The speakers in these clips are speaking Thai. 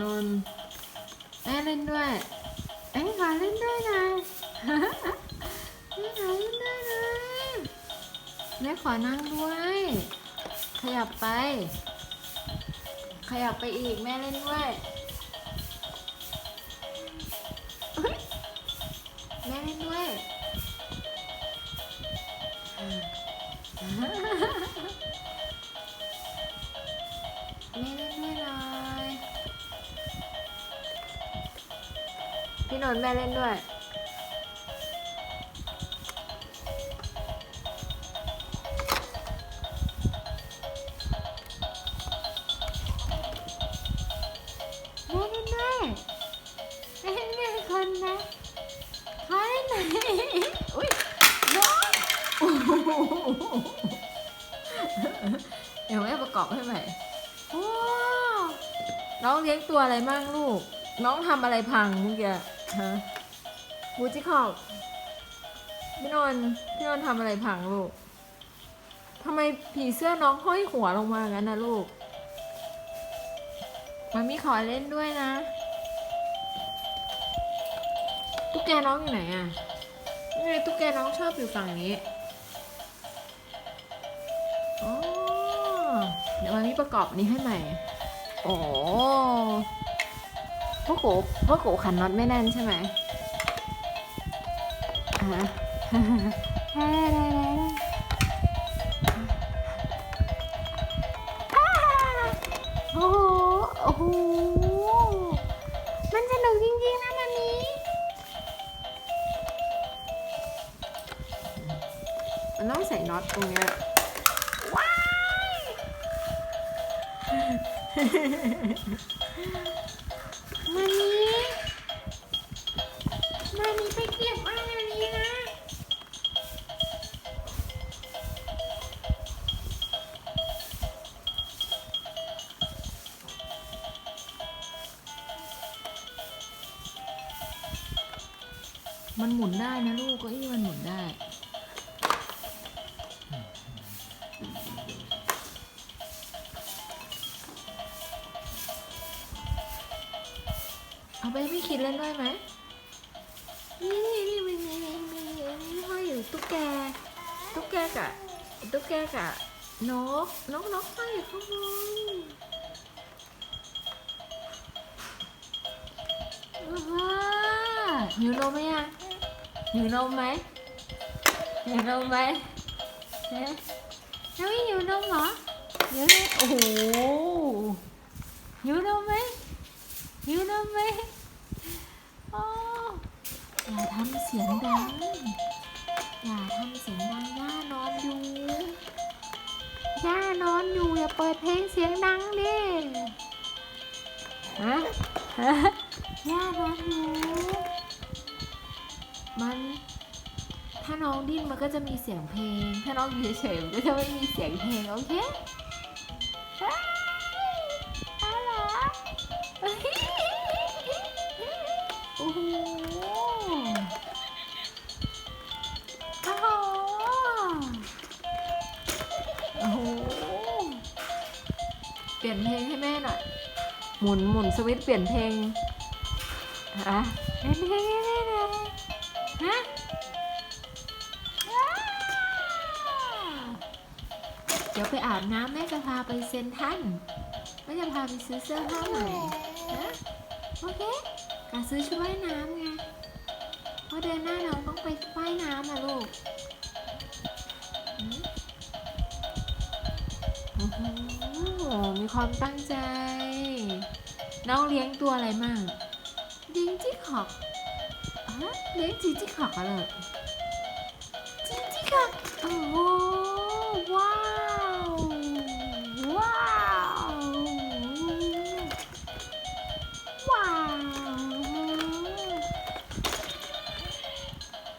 นนแม่เล่นด้วยแม่ขอเล่นด้วยนะแม่ขอเล่นด้วยนะแม่ขอนั่งด้วย ขยับไป ขยับไปอีกแม่เล่นด้วยแม่เล่นด้วยแม่เล่นด้วยน่อ พี่นนท์แม่เล่นด้วย แม่เล่นด้วยแม่เล่นด้วยคนนะขอเล่นหน่อยอุ้ยน้องเดี๋ยวแม่ประกอบให้ใหม่โอ้น้องเลี้ยงตัวอะไรบ้างลูก น้องทำอะไรพังเมื่อกี้ ฮะบูจิคอบพี่นนท์พี่นนท์ทำอะไรพังลูกทำไมผีเสื้อน้องห้อยหัวลงมางั้นนะลูกมามีขอเล่นด้วยนะ ตุ๊กแกน้องอยู่ไหนอะนี่ไงตุ๊กแกน้องชอบอยู่ฝั่งนี้อ๋อเดี๋ยวมามีประกอบนนี้ให้ใหม่ โอ้ พ่อโกพ่อโกขันน็อตไม่แน่นใช่ไหมอ่าได้ได้ได้โอ้โห โอ้โห มันสนุกจริงๆนะมันนี้มันต้องใส่น็อตตรงเนี้ยว้าย มันนี้มันนี้ไปเก็บอันนี้นะมันหมุนได้นะลูกเก็อี้มันหมุนได้ เอาไปให้พี่คิดเล่นด้วยไหมนี่นี่นี่มันมีมีมีมีห้อยอยู่ตุ๊กแก ตุ๊กแกกะตุ๊กแกกะนกนกนกห้อยอยู่ข้างบนว้าหิวนมไหมอะหิวนมไหมหิวนมไหมเฮ้ยน้องไม่หิวนมเหรอหิวนมโอ้โหหิวนมไหม หิวนมไหมโอ้อย่าทำเสียงดัง อย่าทำเสียงดัง ย่านอนอยู่ ย่านอนอยู่อย่าเปิดเพลงเสียงดังดิฮะฮะย่านอนอยู่มันถ้าน้องดิ้นมันก็จะมีเสียงเพลง ถ้าน้องอยู่เฉยๆมันก็จะไม่มีเสียงเพลงโอเค โอ้โหเปลี่ยนเพลงให้แม่หน่อย หมุนหมุนสวิตช์เปลี่ยนเพลงอะเปลี่ยนเพลงให้แม่หน่อยฮะว้าวเดี๋ยวไปอาบน้ำแม่จะพาไปเซนทรันแม่จะพาไปซื้อเสื้อผ้าใหม่ฮะโอเคการซื้อชุดว่ายน้ำไงเพราะเดือนหน้าเราต้องไปว่ายน้ำนะลูก มีความตั้งใจ น้องเลี้ยงตัวอะไรมั่งเลี้ยงจิ๊กขอกเลี้ยงจีจิ๊กขอกอะไรจีจิ๊กขอกโอ้โหว้าว ว้าว ว้าว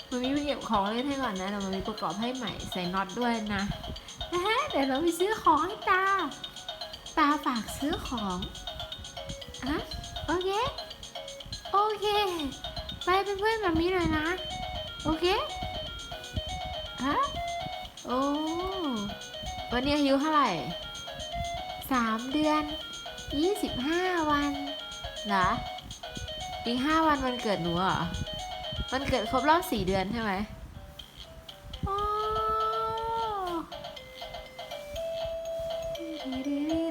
มันมีเก็บของเล่นให้ก่อนนะเดี๋ยวมันมีประกอบให้ใหม่ใส่น็อตด้วยนะ นะฮะเดี๋ยวเราไปซื้อของให้ตา ตาฝากซื้อของอะโอเค โอเค ไปเป็นเพื่อนแบบนี้หน่อยนะ โอเคฮะโอ้วันนี้อายุเท่าไหร่สามเดือนยี่สิบห้าวันนะอีกห้าวันวันเกิดหนูเหรอ วันเกิดครบรอบสี่เดือนใช่ไหม Do-do-do.